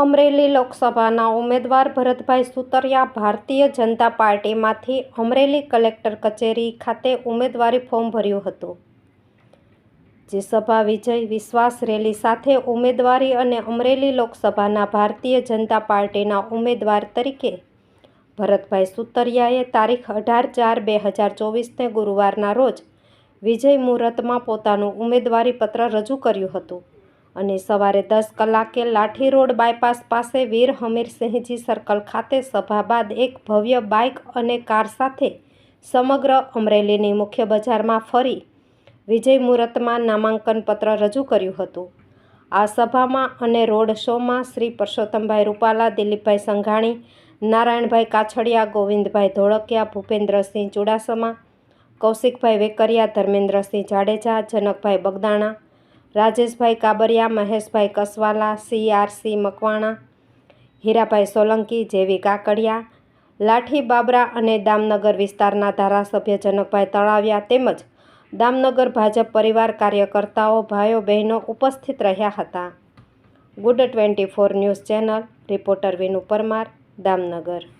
અમરેલી લોકસભાના ઉમેદવાર ભરતભાઈ સુતરિયા ભારતીય જનતા પાર્ટીમાંથી અમરેલી કલેક્ટર કચેરી ખાતે ઉમેદવારી ફોર્મ ભર્યું હતું. જે સભા વિજય વિશ્વાસ રેલી સાથે ઉમેદવારી અને અમરેલી લોકસભાના ભારતીય જનતા પાર્ટીના ઉમેદવાર તરીકે ભરતભાઈ સુતરિયાએ તારીખ અઢાર ચાર બે હજાર ચોવીસને ગુરુવારના રોજ વિજય મુહૂર્તમાં પોતાનું ઉમેદવારી પત્ર રજૂ કર્યું હતું. અને સવારે દસ કલાકે લાઠી રોડ બાયપાસ પાસે વીર હમીરસિંહજી સર્કલ ખાતે સભા બાદ એક ભવ્ય બાઇક અને કાર સાથે સમગ્ર અમરેલીની મુખ્ય બજારમાં ફરી વિજય મુહૂર્તમાં નામાંકન પત્ર રજૂ કર્યું હતું. આ સભામાં અને રોડ શોમાં શ્રી પરસોત્તમભાઈ રૂપાલા, દિલીપભાઈ સંઘાણી, નારાયણભાઈ કાછડિયા, ગોવિંદભાઈ ધોળકિયા, ભૂપેન્દ્રસિંહ ચુડાસમા, કૌશિકભાઈ વેકરિયા, ધર્મેન્દ્રસિંહ જાડેજા, જનકભાઈ બગદાણા રાજેશભાઈ કાબરિયા, મહેશભાઈ કસવાલા સીઆરસી મકવાણા, હીરાભાઈ સોલંકી, જેવી કાકડિયા, લાઠી બાબરા અને દામનગર વિસ્તારના ધારાસભ્ય જનકભાઈ તળાવિયા તેમજ દામનગર ભાજપ પરિવાર કાર્યકર્તાઓ, ભાઈઓ, બહેનો ઉપસ્થિત રહ્યા હતા. Good twenty four news channel, reporter Vinu Parmar, Damnagar.